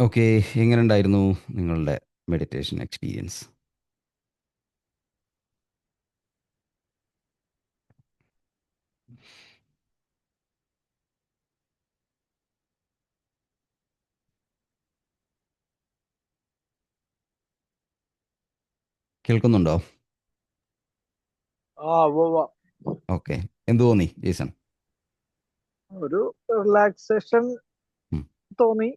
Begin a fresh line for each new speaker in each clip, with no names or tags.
Okay എങ്ങനെ ഉണ്ടായിരുന്നു നിങ്ങളുടെ മെഡിറ്റേഷൻ എക്സ്പീരിയൻസ് കേൾക്കുന്നുണ്ടോ?
ആ
ഓക്കെ. എന്ത് തോന്നി ജേസൺ?
ഒരു റിലാക്സേഷൻ. തോന്നി.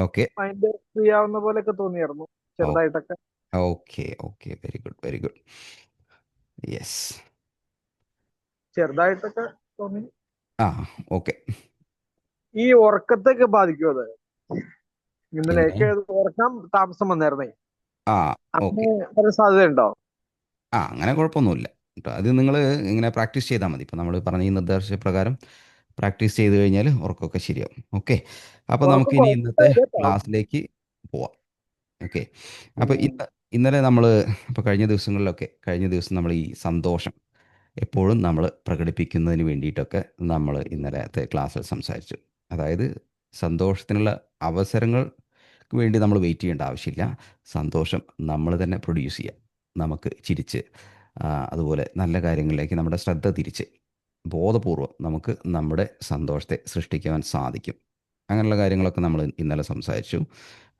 ഓക്കെ
മൈൻഡ് ഫ്രീ ആവുന്ന പോലെയൊക്കെ തോന്നിയായിരുന്നു ചെറുതായിട്ടൊക്കെ.
Okay okay very good very good yes
ചെറുതായിട്ടൊക്കെ തോന്നി.
ആ ഓക്കെ
ഈ ഉറക്കത്തൊക്കെ ബാധിക്കും അത്? ഇന്നലെയൊക്കെ ഉറക്കം താമസം വന്നായിരുന്നേ.
ആ ഓക്കെ
ഒരു സാധ്യതയുണ്ടോ?
ആ അങ്ങനെ കുഴപ്പമൊന്നുമില്ല. അത് നിങ്ങൾ ഇങ്ങനെ പ്രാക്ടീസ് ചെയ്താൽ മതി. ഇപ്പം നമ്മൾ പറഞ്ഞ ഈ നിർദ്ദേശപ്രകാരം പ്രാക്ടീസ് ചെയ്ത് കഴിഞ്ഞാൽ ഉറക്കമൊക്കെ ശരിയാവും. ഓക്കെ. അപ്പോൾ നമുക്ക് ഇനി ഇന്നത്തെ ക്ലാസ്സിലേക്ക് പോവാം. ഓക്കെ. അപ്പോൾ ഇന്ന് ഇന്നലെ നമ്മൾ ഇപ്പോൾ കഴിഞ്ഞ ദിവസങ്ങളിലൊക്കെ കഴിഞ്ഞ ദിവസം നമ്മൾ ഈ സന്തോഷം എപ്പോഴും നമ്മൾ പ്രകടിപ്പിക്കുന്നതിന് വേണ്ടിയിട്ടൊക്കെ നമ്മൾ ഇന്നലത്തെ ക്ലാസ്സിൽ സംസാരിച്ചു. അതായത് സന്തോഷത്തിനുള്ള അവസരങ്ങൾക്ക് വേണ്ടി നമ്മൾ വെയിറ്റ് ചെയ്യേണ്ട ആവശ്യമില്ല. സന്തോഷം നമ്മൾ തന്നെ പ്രൊഡ്യൂസ് ചെയ്യുക നമുക്ക് ചിരിച്ച് അതുപോലെ നല്ല കാര്യങ്ങളിലേക്ക് നമ്മുടെ ശ്രദ്ധ തിരിച്ച് ബോധപൂർവം നമുക്ക് നമ്മുടെ സന്തോഷത്തെ സൃഷ്ടിക്കുവാൻ സാധിക്കും. അങ്ങനെയുള്ള കാര്യങ്ങളൊക്കെ നമ്മൾ ഇന്നലെ സംസാരിച്ചു.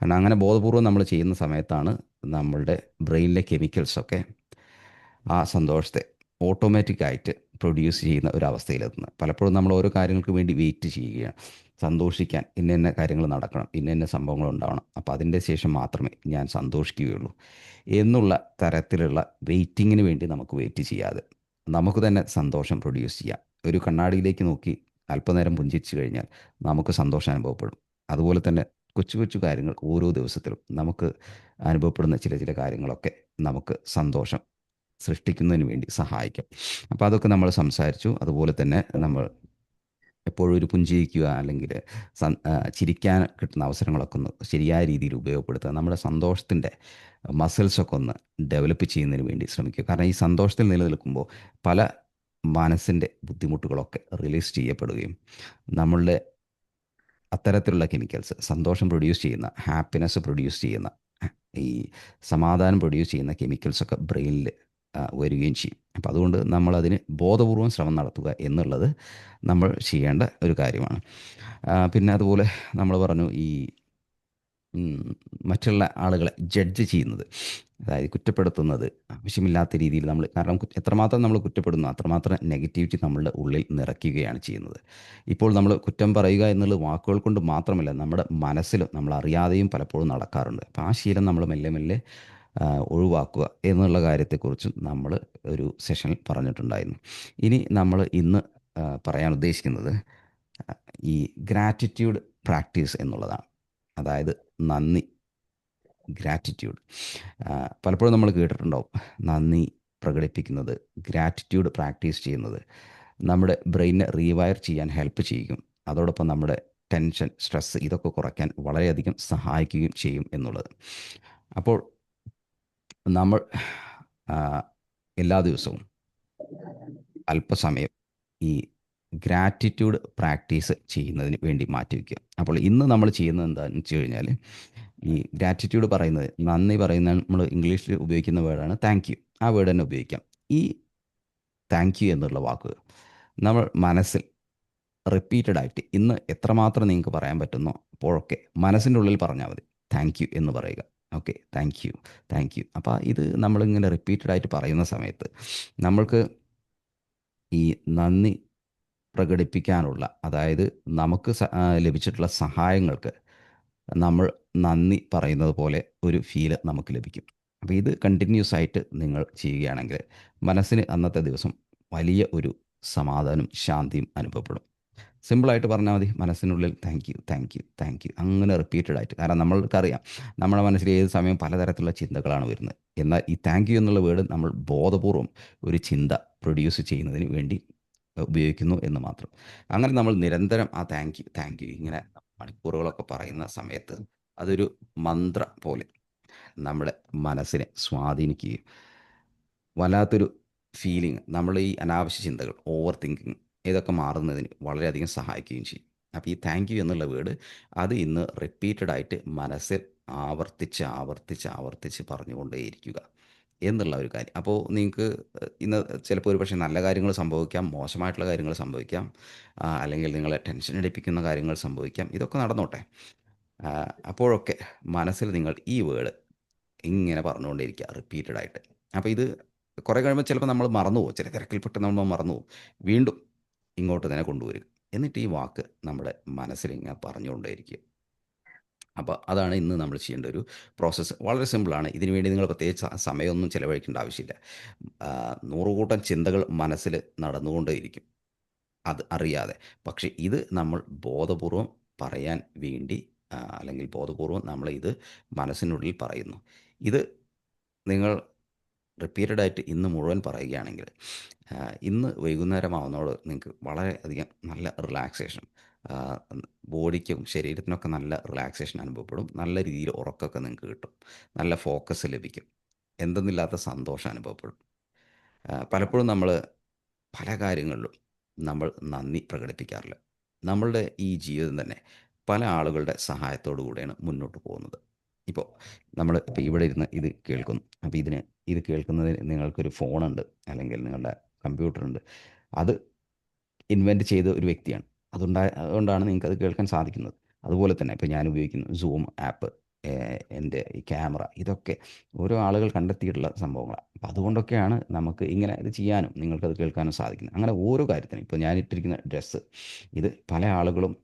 കാരണം അങ്ങനെ ബോധപൂർവം നമ്മൾ ചെയ്യുന്ന സമയത്താണ് നമ്മളുടെ ബ്രെയിനിലെ കെമിക്കൽസൊക്കെ ആ സന്തോഷത്തെ ഓട്ടോമാറ്റിക്കായിട്ട് പ്രൊഡ്യൂസ് ചെയ്യുന്ന ഒരു അവസ്ഥയിലെത്തുന്നത് പലപ്പോഴും നമ്മൾ ഓരോ കാര്യങ്ങൾക്ക് വേണ്ടി വെയിറ്റ് ചെയ്യുകയാണ്. സന്തോഷിക്കാൻ ഇന്ന ഇന്ന കാര്യങ്ങൾ നടക്കണം ഇന്ന ഇന്ന സംഭവങ്ങൾ ഉണ്ടാവണം. അപ്പോൾ അതിന്റെ ശേഷം മാത്രമേ ഞാൻ സന്തോഷിക്കുകയുള്ളൂ. എന്നുള്ള തരത്തിലുള്ള വെയിറ്റിങ്ങിന് വേണ്ടി നമുക്ക് വെയിറ്റ് ചെയ്യാതെ നമുക്ക് തന്നെ സന്തോഷം പ്രൊഡ്യൂസ് ചെയ്യാം. ഒരു കണ്ണാടിയിലേക്ക് നോക്കി അല്പനേരം പുഞ്ചിച്ചു കഴിഞ്ഞാൽ നമുക്ക് സന്തോഷം അനുഭവപ്പെടും. അതുപോലെ തന്നെ കൊച്ചു കൊച്ചു കാര്യങ്ങൾ ഓരോ ദിവസത്തിലും നമുക്ക് അനുഭവപ്പെടുന്ന ചില ചില കാര്യങ്ങളൊക്കെ നമുക്ക് സന്തോഷം സൃഷ്ടിക്കുന്നതിന് വേണ്ടി സഹായിക്കും. അപ്പോൾ അതൊക്കെ നമ്മൾ സംസാരിച്ചു. അതുപോലെ തന്നെ നമ്മൾ എപ്പോഴും ഒരു പുഞ്ചിരിക്കുക അല്ലെങ്കിൽ ചിരിക്കാൻ കിട്ടുന്ന അവസരങ്ങളൊക്കെ ഒന്ന് ശരിയായ രീതിയിൽ ഉപയോഗപ്പെടുത്തുക. നമ്മുടെ സന്തോഷത്തിന്റെ മസിൽസൊക്കെ ഒന്ന് ഡെവലപ്പ് ചെയ്യുന്നതിന് വേണ്ടി ശ്രമിക്കുക. കാരണം ഈ സന്തോഷത്തിൽ നിലനിൽക്കുമ്പോൾ പല മനസ്സിന്റെ ബുദ്ധിമുട്ടുകളൊക്കെ റിലീസ് ചെയ്യപ്പെടുകയും നമ്മളുടെ അത്തരത്തിലുള്ള കെമിക്കൽസ് സന്തോഷം പ്രൊഡ്യൂസ് ചെയ്യുന്ന ഹാപ്പിനെസ് പ്രൊഡ്യൂസ് ചെയ്യുന്ന ഈ സമാധാനം പ്രൊഡ്യൂസ് ചെയ്യുന്ന കെമിക്കൽസൊക്കെ ബ്രെയിനിൽ വരികയും ചെയ്യും. അപ്പോൾ അതുകൊണ്ട് നമ്മളതിന് ബോധപൂർവം ശ്രമം നടത്തുക എന്നുള്ളത് നമ്മൾ ചെയ്യേണ്ട ഒരു കാര്യമാണ്. പിന്നെ അതുപോലെ നമ്മൾ പറഞ്ഞു ഈ മറ്റുള്ള ആളുകളെ ജഡ്ജ് ചെയ്യുന്നത് അതായത് കുറ്റപ്പെടുത്തുന്നത് ആവശ്യമില്ലാത്ത രീതിയിൽ നമ്മൾ കാരണം എത്രമാത്രം നമ്മൾ കുറ്റപ്പെടുന്നു അത്രമാത്രം നെഗറ്റിവിറ്റി നമ്മളുടെ ഉള്ളിൽ നിറയ്ക്കുകയാണ് ചെയ്യുന്നത്. ഇപ്പോൾ നമ്മൾ കുറ്റം പറയുക എന്നുള്ള വാക്കുകൾ കൊണ്ട് മാത്രമല്ല നമ്മുടെ മനസ്സിലും നമ്മൾ അറിയാതെയും പലപ്പോഴും നടക്കാറുണ്ട്. അപ്പോൾ ആ ശീലം നമ്മൾ മെല്ലെ മെല്ലെ ഒഴിവാക്കുക എന്നുള്ള കാര്യത്തെക്കുറിച്ചും നമ്മൾ ഒരു സെഷനിൽ പറഞ്ഞിട്ടുണ്ടായിരുന്നു. ഇനി നമ്മൾ ഇന്ന് പറയാൻ ഉദ്ദേശിക്കുന്നത് ഈ ഗ്രാറ്റിറ്റ്യൂഡ് പ്രാക്ടീസ് എന്നുള്ളതാണ്. അതായത് നന്ദി ഗ്രാറ്റിറ്റ്യൂഡ് പലപ്പോഴും നമ്മൾ കേട്ടിട്ടുണ്ടാവും നന്ദി പ്രകടിപ്പിക്കുന്നത് ഗ്രാറ്റിറ്റ്യൂഡ് പ്രാക്ടീസ് ചെയ്യുന്നത്. നമ്മുടെ ബ്രെയിനെ റീവയർ ചെയ്യാൻ ഹെൽപ്പ് ചെയ്യും അതോടൊപ്പം നമ്മുടെ ടെൻഷൻ സ്ട്രെസ് ഇതൊക്കെ കുറയ്ക്കാൻ വളരെയധികം സഹായിക്കുകയും ചെയ്യും എന്നുള്ളത്. അപ്പോൾ നമ്മൾ എല്ലാ ദിവസവും അല്പസമയം ഈ ഗ്രാറ്റിറ്റ്യൂഡ് പ്രാക്ടീസ് ചെയ്യുന്നതിന് വേണ്ടി മാറ്റിവെക്കുക അപ്പോൾ ഇന്ന് നമ്മൾ ചെയ്യുന്നത് എന്താണെന്ന് വെച്ച് കഴിഞ്ഞാൽ ഈ ഗ്രാറ്റിറ്റ്യൂഡ് പറയുന്നത് നന്ദി പറയുന്ന നമ്മൾ ഇംഗ്ലീഷിൽ ഉപയോഗിക്കുന്ന വേർഡാണ് താങ്ക് യു ആ വേർഡ് തന്നെ ഉപയോഗിക്കാം. ഈ താങ്ക് യു എന്നുള്ള വാക്ക് നമ്മൾ മനസ്സിൽ റിപ്പീറ്റഡ് ആയിട്ട് ഇന്ന് എത്രമാത്രം നിങ്ങൾക്ക് പറയാൻ പറ്റുന്നോ അപ്പോഴൊക്കെ മനസ്സിന്റെ ഉള്ളിൽ പറഞ്ഞാൽ മതി. താങ്ക് യു എന്ന് പറയുക. Okay thank you thank you അപ്പോൾ ഇത് നമ്മളിങ്ങനെ റിപ്പീറ്റഡ് ആയിട്ട് പറയുന്ന സമയത്ത് നമ്മൾക്ക് ഈ നന്ദി പ്രകടിപ്പിക്കാനുള്ള അതായത് നമുക്ക് ലഭിച്ചിട്ടുള്ള സഹായങ്ങൾക്ക് നമ്മൾ നന്ദി പറയുന്നത് പോലെ ഒരു ഫീൽ നമുക്ക് ലഭിക്കും. അപ്പോൾ ഇത് കണ്ടിന്യൂസ് ആയിട്ട് നിങ്ങൾ ചെയ്യുകയാണെങ്കിൽ മനസ്സിന് അന്നത്തെ ദിവസം വലിയ ഒരു സമാധാനം ശാന്തിയും അനുഭവപ്പെടും. സിമ്പിളായിട്ട് പറഞ്ഞാൽ മതി. മനസ്സിനുള്ളിൽ thank you thank you thank you അങ്ങനെ റിപ്പീറ്റഡ് ആയിട്ട്. കാരണം നമ്മൾക്കറിയാം നമ്മുടെ മനസ്സിൽ ഏത് സമയം പലതരത്തിലുള്ള ചിന്തകളാണ് വരുന്നത്. എന്നാൽ ഈ താങ്ക് യു എന്നുള്ള വേർഡ് നമ്മൾ ബോധപൂർവം ഒരു ചിന്ത പ്രൊഡ്യൂസ് ചെയ്യുന്നതിന് വേണ്ടി ഉപയോഗിക്കുന്നു എന്ന് മാത്രം. അങ്ങനെ നമ്മൾ നിരന്തരം ആ താങ്ക് യു താങ്ക് യു ഇങ്ങനെ മണിക്കൂറുകളൊക്കെ പറയുന്ന സമയത്ത് അതൊരു മന്ത്ര പോലെ നമ്മുടെ മനസ്സിനെ സ്വാധീനിക്കുകയും വല്ലാത്തൊരു ഫീലിംഗ് നമ്മൾ ഈ അനാവശ്യ ചിന്തകൾ ഓവർ തിങ്കിങ് ഇതൊക്കെ മാറുന്നതിന് വളരെയധികം സഹായിക്കുകയും ചെയ്യും. അപ്പോൾ ഈ താങ്ക് യു എന്നുള്ള വേർഡ് അത് ഇന്ന് റിപ്പീറ്റഡ് ആയിട്ട് മനസ്സിൽ ആവർത്തിച്ച് ആവർത്തിച്ച് ആവർത്തിച്ച് പറഞ്ഞുകൊണ്ടേയിരിക്കുക എന്നുള്ള ഒരു കാര്യം. അപ്പോൾ നിങ്ങൾക്ക് ഇന്ന് ചിലപ്പോൾ ഒരു പക്ഷേ നല്ല കാര്യങ്ങൾ സംഭവിക്കാം മോശമായിട്ടുള്ള കാര്യങ്ങൾ സംഭവിക്കാം അല്ലെങ്കിൽ നിങ്ങളെ ടെൻഷൻ അടിപ്പിക്കുന്ന കാര്യങ്ങൾ സംഭവിക്കാം ഇതൊക്കെ നടന്നോട്ടെ. അപ്പോഴൊക്കെ മനസ്സിൽ നിങ്ങൾ ഈ വേർഡ് ഇങ്ങനെ പറഞ്ഞുകൊണ്ടേയിരിക്കുക റിപ്പീറ്റഡ് ആയിട്ട്. അപ്പോൾ ഇത് കുറേ കഴിയുമ്പോൾ ചിലപ്പോൾ നമ്മൾ മറന്നു പോകും ചില തിരക്കിൽപ്പെട്ട് നമ്മൾ മറന്നു പോകും വീണ്ടും ഇങ്ങോട്ട് തന്നെ കൊണ്ടുവരിക. എന്നിട്ട് ഈ വാക്ക് നമ്മുടെ മനസ്സിൽ ഇങ്ങനെ പറഞ്ഞുകൊണ്ടേയിരിക്കുക. അപ്പോൾ അതാണ് ഇന്ന് നമ്മൾ ചെയ്യേണ്ട ഒരു പ്രോസസ്സ്. വളരെ സിമ്പിളാണ് ഇതിന് വേണ്ടി നിങ്ങൾ പ്രത്യേകിച്ച് സമയമൊന്നും ചിലവഴിക്കേണ്ട ആവശ്യമില്ല. നൂറുകൂട്ടം ചിന്തകൾ മനസ്സിൽ നടന്നുകൊണ്ടേയിരിക്കും. അത് അറിയാതെ. പക്ഷേ ഇത് നമ്മൾ ബോധപൂർവം പറയാൻ വേണ്ടി അല്ലെങ്കിൽ ബോധപൂർവം നമ്മൾ ഇത് മനസ്സിനുള്ളിൽ പറയുന്നു. ഇത് നിങ്ങൾ റിപ്പീറ്റഡ് ആയിട്ട് ഇന്ന് മുഴുവൻ പറയുകയാണെങ്കിൽ ഇന്ന് വൈകുന്നേരമാവുന്നതോട് നിങ്ങൾക്ക് വളരെയധികം നല്ല റിലാക്സേഷൻ ബോഡിക്കും ശരീരത്തിനൊക്കെ നല്ല റിലാക്സേഷൻ അനുഭവപ്പെടും. നല്ല രീതിയിൽ ഉറക്കമൊക്കെ നിങ്ങൾക്ക് കിട്ടും. നല്ല ഫോക്കസ് ലഭിക്കും. എന്തെന്നില്ലാത്ത സന്തോഷം അനുഭവപ്പെടും. പലപ്പോഴും നമ്മൾ പല കാര്യങ്ങളിലും നമ്മൾ നന്ദി പ്രകടിപ്പിക്കാറില്ല. നമ്മളുടെ ഈ ജീവിതം തന്നെ പല ആളുകളുടെ സഹായത്തോടു കൂടെയാണ് മുന്നോട്ട് പോകുന്നത്. ഇപ്പോൾ നമ്മൾ ഇപ്പോൾ ഇവിടെ ഇരുന്ന് ഇത് കേൾക്കുന്നു. അപ്പോൾ ഇതിന് ഇത് കേൾക്കുന്നതിന് നിങ്ങൾക്കൊരു ഫോണുണ്ട്. അല്ലെങ്കിൽ നിങ്ങളുടെ കമ്പ്യൂട്ടർ ഉണ്ട് അത് ഇൻവെന്റ് ചെയ്ത ഒരു വ്യക്തിയാണ്. അതുണ്ടായ അതുകൊണ്ടാണ് നിങ്ങൾക്ക് അത് കേൾക്കാൻ സാധിക്കുന്നത്. അതുപോലെ തന്നെ ഇപ്പോൾ ഞാൻ ഉപയോഗിക്കുന്ന സൂം ആപ്പ് എന്റെ ഈ ക്യാമറ. ഇതൊക്കെ ഓരോ ആളുകൾ കണ്ടെത്തിയിട്ടുള്ള സംഭവങ്ങളാണ്. അപ്പോൾ അതുകൊണ്ടൊക്കെയാണ് നമുക്ക് ഇങ്ങനെ ഇത് ചെയ്യാനും നിങ്ങൾക്കത് കേൾക്കാനും സാധിക്കുന്നത്. അങ്ങനെ ഓരോ കാര്യത്തിനും ഇപ്പോൾ ഞാൻ ഇട്ടിരിക്കുന്ന ഡ്രസ്സ് ഇത് പല ആളുകളും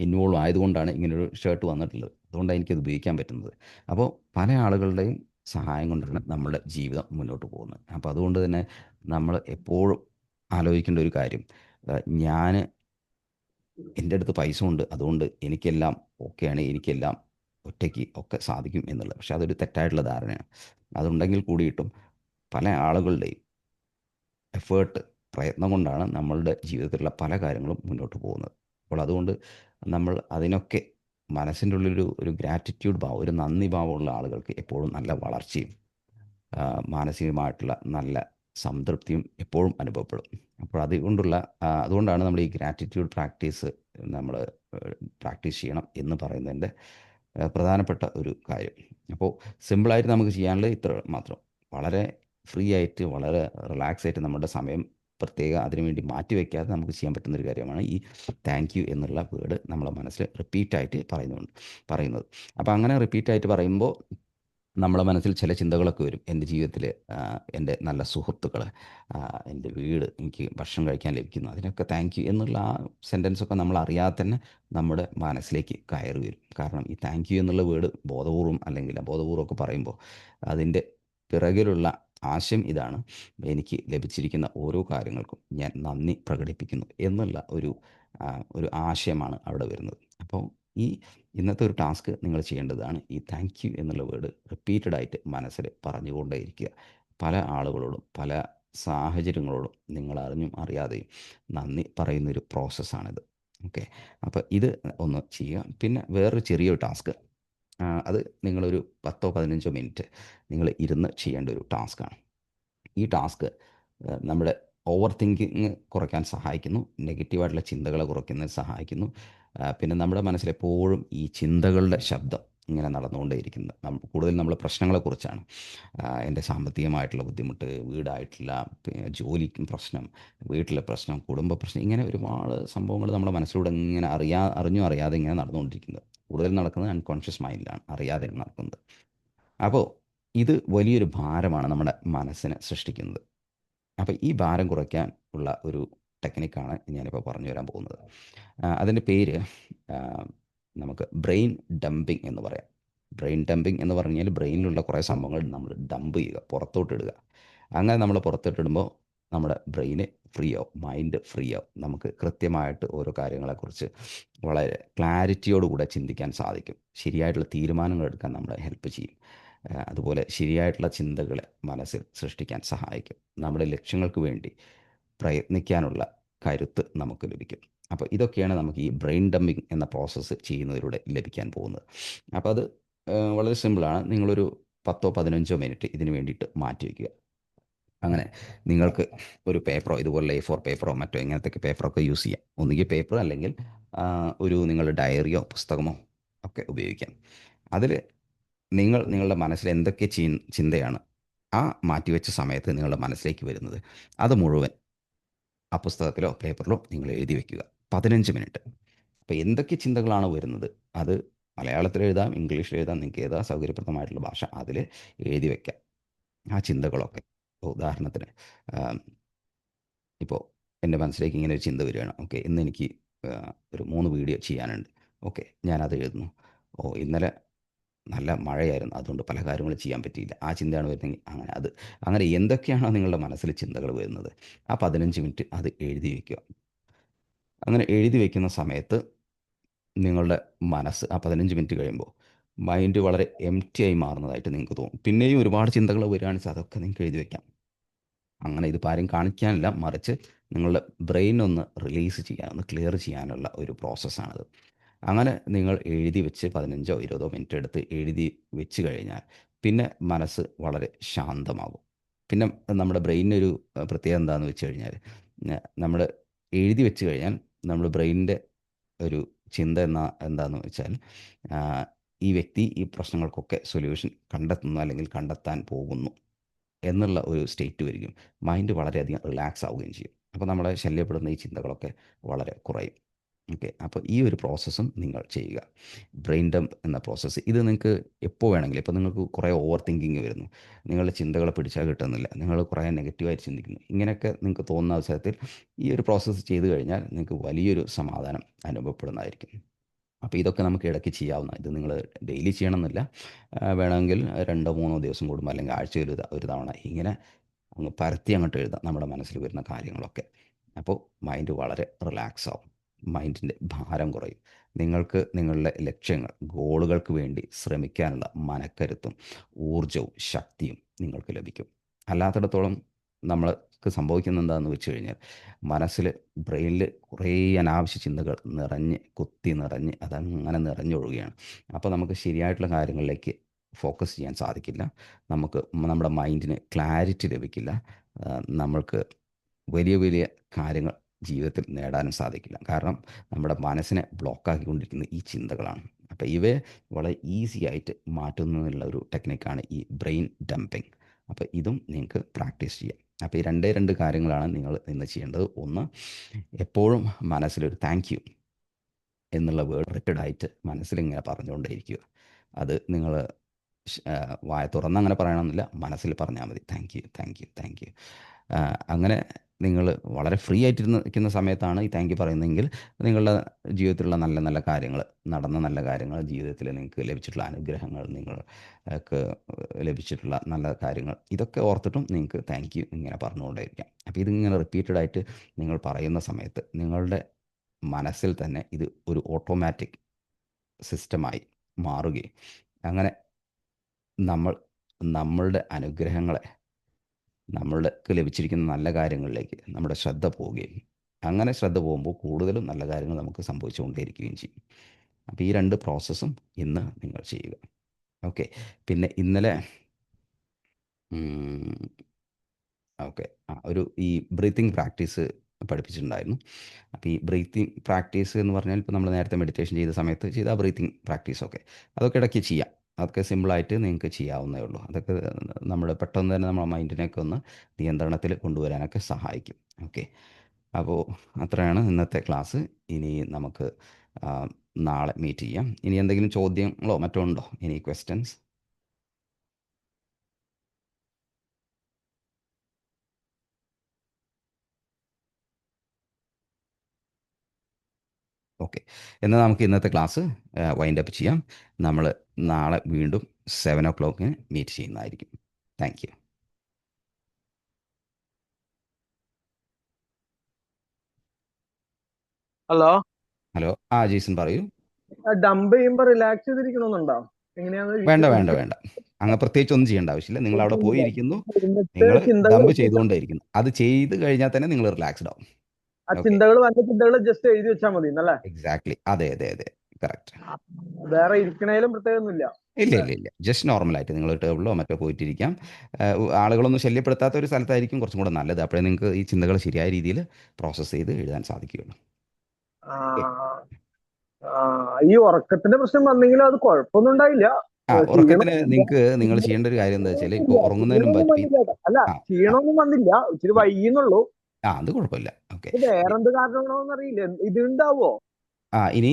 ഇൻവോൾവ് ആയതുകൊണ്ടാണ് ഇങ്ങനൊരു ഷർട്ട് വന്നിട്ടുള്ളത്. അതുകൊണ്ടാണ് എനിക്കത് ഉപയോഗിക്കാൻ പറ്റുന്നത്. അപ്പോൾ പല ആളുകളുടെയും സഹായം കൊണ്ടാണ് നമ്മുടെ ജീവിതം മുന്നോട്ട് പോകുന്നത്. അപ്പോൾ അതുകൊണ്ട് തന്നെ നമ്മൾ എപ്പോഴും ആലോചിക്കേണ്ട ഒരു കാര്യം ഞാൻ എന്റെ അടുത്ത് പൈസ ഉണ്ട് അതുകൊണ്ട് എനിക്കെല്ലാം ഓക്കെയാണ് എനിക്കെല്ലാം ഒറ്റയ്ക്ക് ഒക്കെ സാധിക്കും എന്നുള്ളത്. പക്ഷെ അതൊരു തെറ്റായിട്ടുള്ള ധാരണയാണ്. അതുണ്ടെങ്കിൽ കൂടിയിട്ടും പല ആളുകളുടെയും എഫേർട്ട് പ്രയത്നം കൊണ്ടാണ് നമ്മളുടെ ജീവിതത്തിലുള്ള പല കാര്യങ്ങളും മുന്നോട്ട് പോകുന്നത്. അപ്പോൾ അതുകൊണ്ട് നമ്മൾ അതിനൊക്കെ മനസ്സിന്റെ ഉള്ളിലൊരു ഒരു ഗ്രാറ്റിറ്റ്യൂഡ് ഭാവം ഒരു നന്ദി ഭാവമുള്ള ആളുകൾക്ക് എപ്പോഴും നല്ല വളർച്ചയും മാനസികമായിട്ടുള്ള നല്ല സംതൃപ്തിയും എപ്പോഴും അനുഭവപ്പെടും. അപ്പോൾ അതുകൊണ്ടുള്ള അതുകൊണ്ടാണ് നമ്മൾ ഈ ഗ്രാറ്റിറ്റ്യൂഡ് പ്രാക്ടീസ് നമ്മൾ പ്രാക്ടീസ് ചെയ്യണം എന്ന് പറയുന്നതിന്റെ പ്രധാനപ്പെട്ട ഒരു കാര്യം. അപ്പോൾ സിമ്പിളായിട്ട് നമുക്ക് ചെയ്യാനുള്ളത് ഇത്ര മാത്രം. വളരെ ഫ്രീ ആയിട്ട് വളരെ റിലാക്സ് ആയിട്ട് നമ്മുടെ സമയം പ്രത്യേക അതിനുവേണ്ടി മാറ്റി വയ്ക്കാതെ നമുക്ക് ചെയ്യാൻ പറ്റുന്ന ഒരു കാര്യമാണ് ഈ താങ്ക് യു എന്നുള്ള വേർഡ് നമ്മളെ മനസ്സിൽ റിപ്പീറ്റായിട്ട് പറയുന്നുണ്ട് പറയുന്നത്. അപ്പോൾ അങ്ങനെ റിപ്പീറ്റായിട്ട് പറയുമ്പോൾ നമ്മുടെ മനസ്സിൽ ചില ചിന്തകളൊക്കെ വരും. എന്റെ ജീവിതത്തിൽ എന്റെ നല്ല സുഹൃത്തുക്കൾ എന്റെ വീട് എനിക്ക് ഭക്ഷണം കഴിക്കാൻ ലഭിക്കുന്നു. അതിനൊക്കെ താങ്ക് യു എന്നുള്ള ആ സെന്റൻസൊക്കെ നമ്മൾ അറിയാതെ തന്നെ നമ്മുടെ മനസ്സിലേക്ക് കയറി വരും. കാരണം ഈ താങ്ക് യു എന്നുള്ള വേർഡ് ബോധപൂർവം അല്ലെങ്കിൽ അബോധപൂർവം ഒക്കെ പറയുമ്പോൾ അതിന്റെ പിറകിലുള്ള ആശയം ഇതാണ്. എനിക്ക് ലഭിച്ചിരിക്കുന്ന ഓരോ കാര്യങ്ങൾക്കും ഞാൻ നന്ദി പ്രകടിപ്പിക്കുന്നു എന്നുള്ള ഒരു ഒരു ആശയമാണ് അവിടെ വരുന്നത്. അപ്പോൾ ഈ ഇന്നത്തെ ഒരു ടാസ്ക് നിങ്ങൾ ചെയ്യേണ്ടതാണ് ഈ താങ്ക് യു എന്നുള്ള വേർഡ് റിപ്പീറ്റഡ് ആയിട്ട് മനസ്സിൽ പറഞ്ഞുകൊണ്ടേയിരിക്കുക. പല ആളുകളോടും പല സാഹചര്യങ്ങളോടും നിങ്ങൾ അറിഞ്ഞും അറിയാതെയും നന്ദി പറയുന്നൊരു പ്രോസസ്സാണിത് ഓക്കെ. അപ്പോൾ ഇത് ഒന്ന് ചെയ്യുക. പിന്നെ വേറൊരു ചെറിയൊരു ടാസ്ക്. അത് നിങ്ങളൊരു പത്തോ പതിനഞ്ചോ മിനിറ്റ് നിങ്ങൾ ഇരുന്ന് ചെയ്യേണ്ട ഒരു ടാസ്ക്കാണ് ഈ ടാസ്ക് നമ്മുടെ ഓവർ തിങ്കിങ് കുറയ്ക്കാൻ സഹായിക്കുന്നു നെഗറ്റീവായിട്ടുള്ള ചിന്തകളെ കുറയ്ക്കുന്നതിന് സഹായിക്കുന്നു. പിന്നെ നമ്മുടെ മനസ്സിലെപ്പോഴും ഈ ചിന്തകളുടെ ശബ്ദം ഇങ്ങനെ നടന്നുകൊണ്ടേയിരിക്കുന്നത്. നം കൂടുതൽ നമ്മൾ പ്രശ്നങ്ങളെക്കുറിച്ചാണ് എന്റെ സാമ്പത്തികമായിട്ടുള്ള ബുദ്ധിമുട്ട് വീടായിട്ടുള്ള ജോലിക്കും പ്രശ്നം വീട്ടിലെ പ്രശ്നം കുടുംബ പ്രശ്നം ഇങ്ങനെ ഒരുപാട് സംഭവങ്ങൾ നമ്മുടെ മനസ്സിലൂടെ ഇങ്ങനെ അറിയാ അറിഞ്ഞും അറിയാതെ ഇങ്ങനെ നടന്നുകൊണ്ടിരിക്കുന്നത്. കൂടുതൽ നടക്കുന്നത് അൺകോൺഷ്യസ് മൈൻഡിലാണ് അറിയാതെ നടക്കുന്നത്. അപ്പോൾ ഇത് വലിയൊരു ഭാരമാണ് നമ്മുടെ മനസ്സിന് സൃഷ്ടിക്കുന്നത്. അപ്പോൾ ഈ ഭാരം കുറയ്ക്കാൻ ഉള്ള ഒരു ടെക്നിക്കാണ് ഞാനിപ്പോൾ പറഞ്ഞു തരാൻ പോകുന്നത്. അതിന്റെ പേര് നമുക്ക് ബ്രെയിൻ ഡംപിങ് എന്ന് പറയാം. ബ്രെയിൻ ഡംപിങ് എന്ന് പറഞ്ഞാൽ ബ്രെയിനിലുള്ള കുറേ സംഭവങ്ങൾ നമ്മൾ ഡംപ് ചെയ്യുക പുറത്തോട്ടിടുക. അങ്ങനെ നമ്മൾ പുറത്തോട്ടിടുമ്പോൾ നമ്മുടെ ബ്രെയിന് ഫ്രീ ആവും മൈൻഡ് ഫ്രീ ആവും നമുക്ക് കൃത്യമായിട്ട് ഓരോ കാര്യങ്ങളെക്കുറിച്ച് വളരെ ക്ലാരിറ്റിയോടുകൂടെ ചിന്തിക്കാൻ സാധിക്കും. ശരിയായിട്ടുള്ള തീരുമാനങ്ങൾ എടുക്കാൻ നമ്മളെ ഹെൽപ്പ് ചെയ്യും. അതുപോലെ ശരിയായിട്ടുള്ള ചിന്തകളെ മനസ്സിൽ സൃഷ്ടിക്കാൻ സഹായിക്കും. നമ്മുടെ ലക്ഷ്യങ്ങൾക്ക് വേണ്ടി പ്രയത്നിക്കാനുള്ള കരുത്ത് നമുക്ക് ലഭിക്കും. അപ്പോൾ ഇതൊക്കെയാണ് നമുക്ക് ഈ ബ്രെയിൻ ഡംപിങ് എന്ന പ്രോസസ്സ് ചെയ്യുന്നതിലൂടെ ലഭിക്കാൻ പോകുന്നത്. അപ്പോൾ അത് വളരെ സിമ്പിളാണ്. നിങ്ങളൊരു പത്തോ പതിനഞ്ചോ മിനിറ്റ് ഇതിന് വേണ്ടിയിട്ട് മാറ്റി വയ്ക്കുക അങ്ങനെ നിങ്ങൾക്ക് ഒരു പേപ്പറോ ഇതുപോലെ എ ഫോർ പേപ്പറോ മറ്റോ ഇങ്ങനത്തെ പേപ്പറൊക്കെ യൂസ് ചെയ്യാം. ഒന്നുകിൽ പേപ്പർ അല്ലെങ്കിൽ ഒരു നിങ്ങളുടെ ഡയറിയോ പുസ്തകമോ ഒക്കെ ഉപയോഗിക്കാം. അതിൽ നിങ്ങൾ നിങ്ങളുടെ മനസ്സിൽ എന്തൊക്കെ ചി- ചിന്തയാണ് ആ മാറ്റിവെച്ച സമയത്ത് നിങ്ങളുടെ മനസ്സിലേക്ക് വരുന്നത്. അത് മുഴുവൻ ആ പുസ്തകത്തിലോ പേപ്പറിലോ നിങ്ങൾ എഴുതി വെക്കുക. പതിനഞ്ച് മിനിറ്റ്. അപ്പോൾ എന്തൊക്കെ ചിന്തകളാണ് വരുന്നത്? അത് മലയാളത്തിൽ എഴുതാം ഇംഗ്ലീഷിൽ എഴുതാം നിങ്ങൾക്ക് ഏതാ സൗകര്യപ്രദമായിട്ടുള്ള ഭാഷ അതിൽ എഴുതി വെക്കാം. ആ ചിന്തകളൊക്കെ. ഉദാഹരണത്തിന് ഇപ്പോൾ എന്റെ മനസ്സിലേക്ക് ഇങ്ങനെ ഒരു ചിന്ത വരികയാണ്. ഓക്കെ ഇന്ന് എനിക്ക് ഒരു മൂന്ന് വീഡിയോ ചെയ്യാനുണ്ട്. ഓക്കെ ഞാനത് എഴുതുന്നു. ഓ ഇന്നലെ നല്ല മഴയായിരുന്നു. അതുകൊണ്ട് പല കാര്യങ്ങളും ചെയ്യാൻ പറ്റിയില്ല. ആ ചിന്തയാണ് വരുന്നതെങ്കിൽ അങ്ങനെ അത് അങ്ങനെ എന്തൊക്കെയാണോ നിങ്ങളുടെ മനസ്സിൽ ചിന്തകൾ വരുന്നത് ആ പതിനഞ്ച് മിനിറ്റ് അത് എഴുതി വയ്ക്കുക. അങ്ങനെ എഴുതി വയ്ക്കുന്ന സമയത്ത് നിങ്ങളുടെ മനസ്സ് ആ പതിനഞ്ച് മിനിറ്റ് കഴിയുമ്പോൾ മൈൻഡ് വളരെ എം ടി ആയി മാറുന്നതായിട്ട് നിങ്ങൾക്ക് തോന്നും. പിന്നെയും ഒരുപാട് ചിന്തകൾ വരികയാണെന്ന് വെച്ചാൽ അതൊക്കെ നിങ്ങൾക്ക് എഴുതി വെക്കാം. അങ്ങനെ ഇത് ആരും കാണിക്കാനില്ല. മറിച്ച് നിങ്ങളുടെ ബ്രെയിൻ ഒന്ന് റിലീസ് ചെയ്യാൻ ഒന്ന് ക്ലിയർ ചെയ്യാനുള്ള ഒരു പ്രോസസ്സാണിത് അങ്ങനെ നിങ്ങൾ എഴുതി വെച്ച് പതിനഞ്ചോ ഇരുപതോ മിനിറ്റ് എടുത്ത് എഴുതി വെച്ച് കഴിഞ്ഞാൽ പിന്നെ മനസ്സ് വളരെ ശാന്തമാകും. പിന്നെ നമ്മുടെ ബ്രെയിനൊരു പ്രത്യേകത എന്താണെന്ന് വെച്ച് കഴിഞ്ഞാൽ നമ്മൾ എഴുതി വെച്ച് കഴിഞ്ഞാൽ നമ്മുടെ ബ്രെയിനിന്റെ ഒരു ചിന്ത എന്ന എന്താണെന്ന് വെച്ചാൽ ഈ വ്യക്തി ഈ പ്രശ്നങ്ങൾക്കൊക്കെ സൊല്യൂഷൻ കണ്ടെത്തുന്നു അല്ലെങ്കിൽ കണ്ടെത്താൻ പോകുന്നു എന്നുള്ള ഒരു സ്റ്റേറ്റ് വരികയും മൈൻഡ് വളരെയധികം റിലാക്സ് ആവുകയും ചെയ്യും. അപ്പോൾ നമ്മളെ ശല്യപ്പെടുന്ന ഈ ചിന്തകളൊക്കെ വളരെ കുറയും. ഓക്കെ അപ്പോൾ ഈ ഒരു പ്രോസസ്സും നിങ്ങൾ ചെയ്യുക. ബ്രെയിൻ ഡംപ് എന്ന പ്രോസസ്സ് ഇത് നിങ്ങൾക്ക് എപ്പോൾ വേണമെങ്കിലും ഇപ്പോൾ നിങ്ങൾക്ക് കുറേ ഓവർ തിങ്കിങ് വരുന്നു. നിങ്ങളുടെ ചിന്തകളെ പിടിച്ചാൽ കിട്ടുന്നില്ല. നിങ്ങൾ കുറേ നെഗറ്റീവായിട്ട് ചിന്തിക്കുന്നു. ഇങ്ങനെയൊക്കെ നിങ്ങൾക്ക് തോന്നുന്ന അവസരത്തിൽ ഈ ഒരു പ്രോസസ്സ് ചെയ്തു കഴിഞ്ഞാൽ നിങ്ങൾക്ക് വലിയൊരു സമാധാനം അനുഭവപ്പെടുന്നതായിരിക്കും. അപ്പോൾ ഇതൊക്കെ നമുക്ക് ഇടയ്ക്ക് ചെയ്യാവുന്ന ഇത് നിങ്ങൾ ഡെയിലി ചെയ്യണമെന്നില്ല. വേണമെങ്കിൽ രണ്ടോ മൂന്നോ ദിവസം കൂടുമ്പോൾ അല്ലെങ്കിൽ ആഴ്ചയിൽ ഒരു തവണ ഇങ്ങനെ അങ്ങ് പരത്തി അങ്ങോട്ട് എഴുതാം നമ്മുടെ മനസ്സിൽ വരുന്ന കാര്യങ്ങളൊക്കെ. അപ്പോൾ മൈൻഡ് വളരെ റിലാക്സ് ആവും. മൈൻഡിന്റെ ഭാരം കുറയും. നിങ്ങൾക്ക് നിങ്ങളുടെ ലക്ഷ്യങ്ങൾ ഗോളുകൾക്ക് വേണ്ടി ശ്രമിക്കാനുള്ള മനക്കരുത്തും ഊർജവും ശക്തിയും നിങ്ങൾക്ക് ലഭിക്കും. അല്ലാത്തിടത്തോളം നമ്മൾക്ക് സംഭവിക്കുന്ന എന്താണെന്ന് വെച്ച് കഴിഞ്ഞാൽ മനസ്സിൽ ബ്രെയിനിൽ കുറേ അനാവശ്യ ചിന്തകൾ നിറഞ്ഞ് കുത്തി നിറഞ്ഞ് അതങ്ങനെ നിറഞ്ഞൊഴുകുകയാണ് അപ്പോൾ നമുക്ക് ശരിയായിട്ടുള്ള കാര്യങ്ങളിലേക്ക് ഫോക്കസ് ചെയ്യാൻ സാധിക്കില്ല. നമുക്ക് നമ്മുടെ മൈൻഡിന് ക്ലാരിറ്റി ലഭിക്കില്ല. നമ്മൾക്ക് വലിയ വലിയ കാര്യങ്ങൾ ജീവിതത്തിൽ നേടാനും സാധിക്കില്ല. കാരണം നമ്മുടെ മനസ്സിനെ ബ്ലോക്കാക്കിക്കൊണ്ടിരിക്കുന്ന ഈ ചിന്തകളാണ്. അപ്പോൾ ഇവയെ വളരെ ഈസി ആയിട്ട് മാറ്റുന്നതിനുള്ള ഒരു ടെക്നിക്കാണ് ഈ ബ്രെയിൻ ഡംപിങ്. അപ്പോൾ ഇതും നിങ്ങൾക്ക് പ്രാക്ടീസ് ചെയ്യാം. അപ്പോൾ ഈ രണ്ടേ രണ്ട് കാര്യങ്ങളാണ് നിങ്ങൾ ഇന്ന് ചെയ്യേണ്ടത്. ഒന്ന് എപ്പോഴും മനസ്സിലൊരു താങ്ക് യു എന്നുള്ള വേർഡ് റിപ്പീഡായിട്ട് മനസ്സിലിങ്ങനെ പറഞ്ഞുകൊണ്ടേയിരിക്കുക. അത് നിങ്ങൾ വായ തുറന്ന് അങ്ങനെ പറയണമെന്നില്ല മനസ്സിൽ പറഞ്ഞാൽ മതി. Thank you thank you thank you അങ്ങനെ നിങ്ങൾ വളരെ ഫ്രീ ആയിട്ടിരുന്ന് നിൽക്കുന്ന സമയത്താണ് ഈ താങ്ക് യു പറയുന്നതെങ്കിൽ നിങ്ങളുടെ ജീവിതത്തിലുള്ള നല്ല നല്ല കാര്യങ്ങൾ നടന്ന നല്ല കാര്യങ്ങൾ ജീവിതത്തിൽ നിങ്ങൾക്ക് ലഭിച്ചിട്ടുള്ള അനുഗ്രഹങ്ങൾ നിങ്ങൾക്ക് ലഭിച്ചിട്ടുള്ള നല്ല കാര്യങ്ങൾ ഇതൊക്കെ ഓർത്തിട്ടും നിങ്ങൾക്ക് താങ്ക് യു ഇങ്ങനെ പറഞ്ഞുകൊണ്ടേയിരിക്കാം. അപ്പോൾ ഇതിങ്ങനെ റിപ്പീറ്റഡ് ആയിട്ട് നിങ്ങൾ പറയുന്ന സമയത്ത് നിങ്ങളുടെ മനസ്സിൽ തന്നെ ഇത് ഒരു ഓട്ടോമാറ്റിക് സിസ്റ്റമായി മാറുകയും അങ്ങനെ നമ്മൾ നമ്മളുടെ അനുഗ്രഹങ്ങളെ നമ്മൾക്ക് ലഭിച്ചിരിക്കുന്ന നല്ല കാര്യങ്ങളിലേക്ക് നമ്മുടെ ശ്രദ്ധ പോവുകയും അങ്ങനെ ശ്രദ്ധ പോകുമ്പോൾ കൂടുതലും നല്ല കാര്യങ്ങൾ നമുക്ക് സംഭവിച്ചുകൊണ്ടേയിരിക്കുകയും ചെയ്യും. അപ്പോൾ ഈ രണ്ട് പ്രോസസ്സും ഇന്ന് നിങ്ങൾ ചെയ്യുക. ഓക്കെ. പിന്നെ ഇന്നലെ ഓക്കെ. ഒരു ഈ ബ്രീത്തിങ് പ്രാക്ടീസ് പഠിപ്പിച്ചിട്ടുണ്ടായിരുന്നു. അപ്പോൾ ഈ ബ്രീത്തിങ് പ്രാക്ടീസ് എന്ന് പറഞ്ഞാൽ ഇപ്പോൾ നമ്മൾ നേരത്തെ മെഡിറ്റേഷൻ ചെയ്ത സമയത്ത് ചെയ്ത ബ്രീത്തിങ് പ്രാക്ടീസൊക്കെ അതൊക്കെ ഇടയ്ക്ക് ചെയ്യാം. അതൊക്കെ സിമ്പിളായിട്ട് നിങ്ങൾക്ക് ചെയ്യാവുന്നേ ഉള്ളൂ. അതൊക്കെ നമ്മൾ പെട്ടെന്ന് തന്നെ നമ്മുടെ മൈൻഡിനെയൊക്കെ ഒന്ന് നിയന്ത്രണത്തിൽ കൊണ്ടുവരാനൊക്കെ സഹായിക്കും. ഓക്കെ അപ്പോൾ അത്രയാണ് ഇന്നത്തെ ക്ലാസ് ഇനി നമുക്ക് നാളെ മീറ്റ് ചെയ്യാം. ഇനി എന്തെങ്കിലും ചോദ്യങ്ങളോ മറ്റോ ഉണ്ടോ? ഇനി ക്വസ്റ്റ്യൻസ് ഓക്കെ. എന്നാൽ നമുക്ക് ഇന്നത്തെ ക്ലാസ് വൈൻഡ് അപ്പ് ചെയ്യാം. നമ്മൾ നാളെ വീണ്ടും സെവൻ ഒ ക്ലോക്കിന് മീറ്റ് ചെയ്യുന്നതായിരിക്കും. താങ്ക് യു
ഹലോ
ഹലോ ആ ജീസൺ പറയൂ.
ഡംപ് ചെയ്യുമ്പോൾ റിലാക്സ് ചെയ്തിരിക്കണമെന്നുണ്ടോ എങ്ങനെയാണ്
വേണ്ട വേണ്ട വേണ്ട. അങ്ങ് പ്രത്യേകിച്ച് ഒന്നും ചെയ്യേണ്ട ആവശ്യമില്ല. നിങ്ങൾ അവിടെ പോയി ഇരിക്കുന്നു നിങ്ങൾ ഡംപ് ചെയ്തുകൊണ്ടേയിരിക്കുന്നു. അത് ചെയ്ത് കഴിഞ്ഞാൽ തന്നെ നിങ്ങൾ റിലാക്സ്ഡ് ആവും.
ആ. ചിന്തകൾ വന്ന ചിന്തകൾ ജസ്റ്റ് എഴുതി വെച്ചാൽ മതി എന്നല്ലേ?
എക്സാക്ട്ലി അതെ അതെ അതെ. കറക്റ്റ്
വേറെ ഇരിക്കണേലും പ്രത്യേകമൊന്നുമില്ല.
ഇല്ല ഇല്ല ഇല്ല. ജസ്റ്റ് നോർമലായിട്ട് നിങ്ങൾ ടേബിളിലോ മറ്റോ പോയിട്ടിരിക്കാം. ആളുകളൊന്നും ശല്യപ്പെടുത്താത്ത ഒരു സ്ഥലത്തായിരിക്കും കുറച്ചും കൂടെ നല്ലത്. അപ്പോഴേ നിങ്ങൾക്ക് ഈ ചിന്തകൾ ശരിയായ രീതിയിൽ പ്രോസസ്സ് ചെയ്ത് എഴുതാൻ സാധിക്കുകയുള്ളൂ.
ഈ ഉറക്കത്തിന്റെ പ്രശ്നം വന്നെങ്കിലും അത് കുഴപ്പമൊന്നും ഉണ്ടായില്ല.
ഉറക്കത്തിന് നിങ്ങൾക്ക് നിങ്ങൾ ചെയ്യേണ്ട ഒരു കാര്യം എന്താ വെച്ചാൽ ഇപ്പൊ ഉറങ്ങുന്നതിന് മുമ്പ്.
അല്ല ക്ഷീണമൊന്നും വന്നില്ല. ഇച്ചിരി വൈകിന്നുള്ളൂ
ആ അത് കുഴപ്പമില്ല. ഓക്കെ.
ഇത് വേറെന്ത് കാരണമാണോന്ന് അറിയില്ല. ഇത് ഉണ്ടാവോ
ആ ഇനി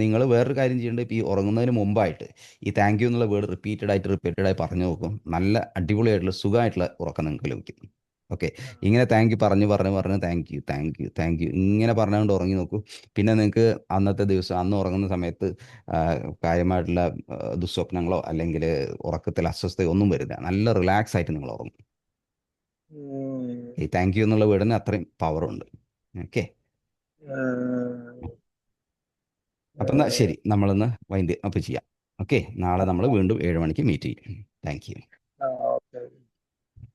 നിങ്ങൾ വേറൊരു കാര്യം ചെയ്യേണ്ടത് ഇപ്പോൾ ഈ ഉറങ്ങുന്നതിന് മുമ്പായിട്ട് ഈ താങ്ക് യു എന്നുള്ള വേർഡ് റിപ്പീറ്റഡ് ആയിട്ട് റിപ്പീറ്റഡ് ആയി പറഞ്ഞു നോക്കും. നല്ല അടിപൊളിയായിട്ടുള്ള സുഖമായിട്ടുള്ള ഉറക്കം നിങ്ങൾക്ക് ലഭിക്കും. ഓക്കെ. ഇങ്ങനെ താങ്ക് യു പറഞ്ഞു പറഞ്ഞു പറഞ്ഞു thank you thank you thank you ഇങ്ങനെ പറഞ്ഞുകൊണ്ട് ഉറങ്ങി നോക്കൂ. പിന്നെ നിങ്ങൾക്ക് അന്നത്തെ ദിവസം അന്ന് ഉറങ്ങുന്ന സമയത്ത് കാര്യമായിട്ടുള്ള ദുസ്വപ്നങ്ങളോ അല്ലെങ്കിൽ ഉറക്കത്തിൽ അസ്വസ്ഥയോ ഒന്നും വരില്ല. നല്ല റിലാക്സ് ആയിട്ട് നിങ്ങൾ ഉറങ്ങും. ഈ താങ്ക് യു എന്നുള്ള വേർഡിന് അത്രയും പവറുണ്ട് ഓക്കെ അപ്പൊ ശരി നമ്മളിന്ന് വൈൻഡ് അപ്പ് ചെയ്യാം. ഓക്കെ നാളെ നമ്മൾ വീണ്ടും ഏഴ് മണിക്ക് മീറ്റ് ചെയ്യും. Thank you